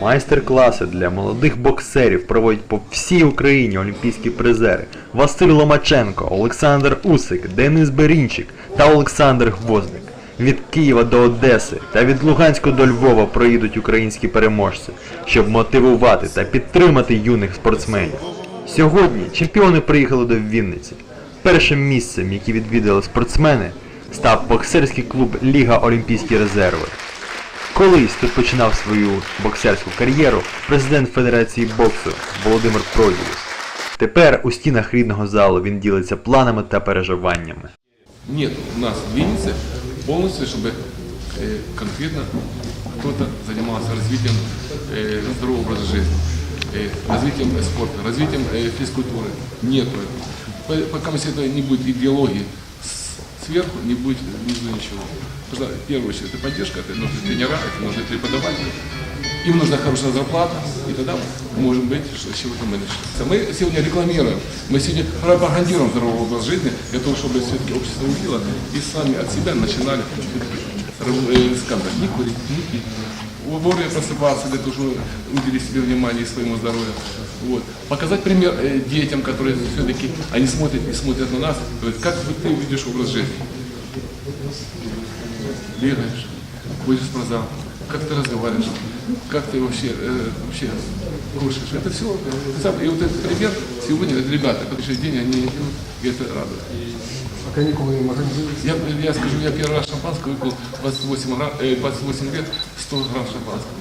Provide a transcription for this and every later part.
Майстер-класи для молодих боксерів проводять по всій Україні олімпійські призери Василь Ломаченко, Олександр Усик, Денис Берінчик та Олександр Гвоздик. Від Києва до Одеси та від Луганська до Львова проїдуть українські переможці, щоб мотивувати та підтримати юних спортсменів. Сьогодні чемпіони приїхали до Вінниці. Першим місцем, яке відвідали спортсмени, став боксерський клуб Ліга Олімпійські резерви. Колись тут починав свою боксерську кар'єру президент Федерації боксу Володимир Продіус. Тепер у стінах рідного залу він ділиться планами та переживаннями. Нет у нас в Виннице полностью, чтобы э, конкретно кто-то занимался развитием э, здорового образа жизни, э, развитием э, спорта, развитием э, физкультуры. Нету этого. По- Пока это не будет идеологии с- сверху, не будет внизу ничего. Потому что, в первую очередь, это поддержка, это нужны тренера, это нужны преподаватели. Им нужна хорошая зарплата, и тогда может быть, что с чего-то мы начнем. Мы сегодня рекламируем, мы сегодня пропагандируем здоровый образ жизни, для того, чтобы все-таки общество увидело и сами от себя начинали, э, скажем так, не курить, не пить. Вовремя просыпаться для того, чтобы уделить себе внимание и своему здоровью. Вот. Показать пример э, детям, которые все-таки, они смотрят и смотрят на нас, говорят, как ты видишь образ жизни бегаешь, ходишь в спортзал, как ты разговариваешь, как ты вообще, э, вообще кушаешь. Это все. И вот этот пример сегодня ребята, которые день они идут, и это радует. А каникулы им организуются? Я, я скажу, я первый раз шампанского выпил 28, гра- э, 28 лет, 100 грамм шампанского.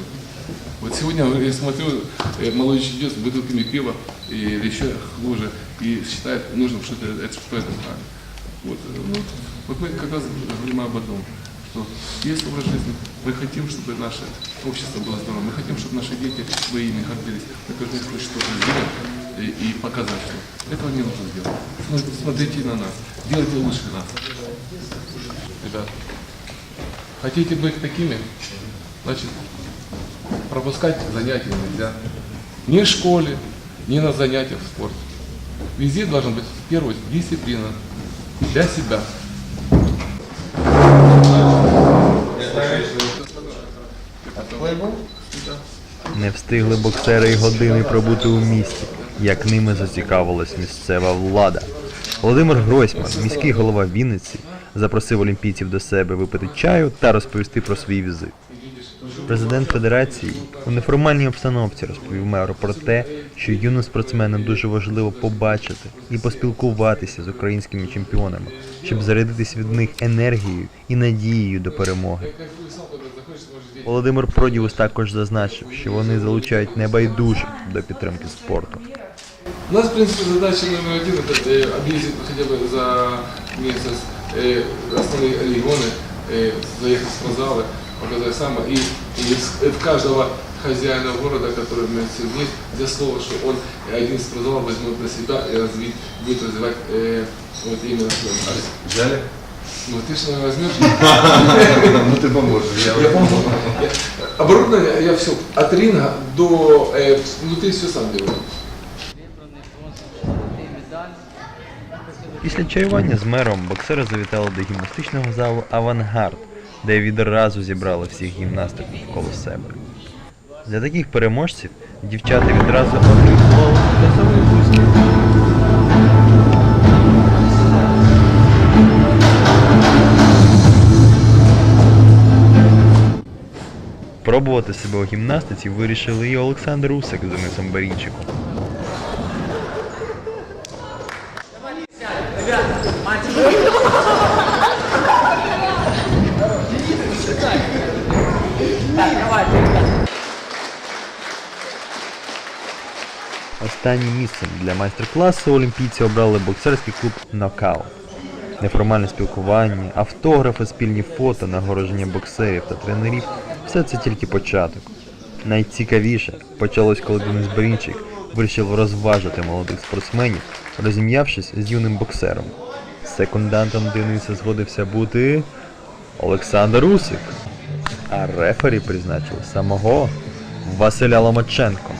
Вот сегодня я смотрю, э, молодой идет с бутылками пива, и еще хуже, и считает нужным, что это, это, что это знали. Вот, э, ну, вот мы как раз говорим об одном, что есть образ жизни, мы хотим, чтобы наше общество было здоровым, мы хотим, чтобы наши дети своими гордились, мы должны хоть что-то сделать и, и показать, что этого не нужно делать. Смотрите на нас, делайте лучше нас. Ребят, хотите быть такими, значит, пропускать занятия нельзя. Ни в школе, ни на занятиях в спорте. Везде должна быть в первую очередь дисциплина для себя. Не встигли боксери й години пробути у місті, як ними зацікавилась місцева влада. Володимир Гройсман, міський голова Вінниці, запросив олімпійців до себе випити чаю та розповісти про свій візит. Президент Федерації у неформальній обстановці розповів меру про те, що юним спортсменам дуже важливо побачити і поспілкуватися з українськими чемпіонами, щоб зарядитись від них енергією і надією до перемоги. Володимир Продіус також зазначив, що вони залучають небайдужих до підтримки спорту. У нас, в принципе, задача номер один это э, объездить хотя бы за месяц э, основные регионы, э, заехать в спортзалы, показать самое. И, и с- э, в каждого хозяина города, который у меня сегодня есть, взять слово, что он один спортзал возьмет на себя и развить, будет развивать э, вот именно свой адрес. Взяли? Ну ты же наверное, возьмешь. Ну ты поможешь. Я, Я помню. Я- Оборудование я все, от ринга до э, внутри все сам делаю. Після чаювання з мером боксери завітали до гімнастичного залу Авангард, де відразу зібрали всіх гімнасток навколо себе. Для таких переможців дівчата відразу отримували газовий виступ. Пробувати себе у гімнастиці вирішили і Олександр Усик з Денисом Барінчиком. Останнім місцем для майстер-класу олімпійці обрали боксерський клуб Нокаут. Неформальне спілкування, автографи, спільні фото, нагородження боксерів та тренерів все це тільки початок. Найцікавіше почалось, коли Денис Брінчик вирішив розважити молодих спортсменів, розім'явшись з юним боксером. Секундантом Дениса згодився бути Олександр Усик, а рефері призначив самого Василя Ломаченко.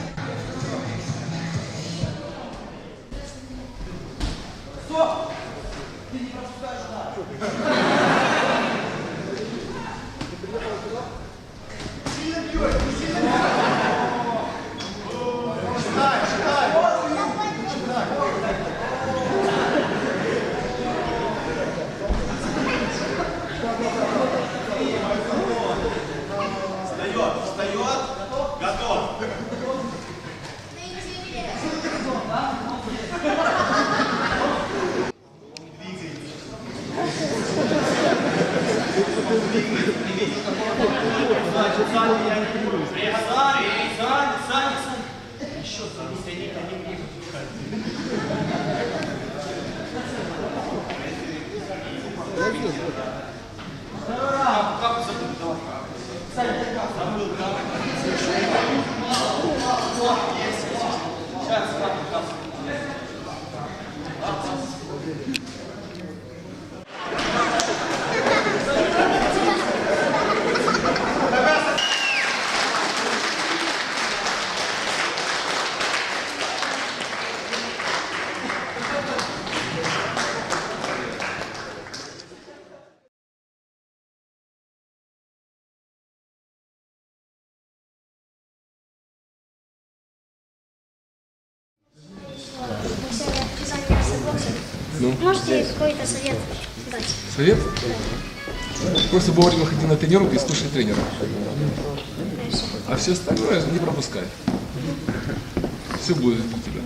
geçmiş olsun. Biz seni kendim gibi Ne bileyim. Боксом. Можете какой-то совет дать? Совет? Просто вовремя ходи на тренировку и слушай тренера. А все остальное не пропускай. Все будет у тебя.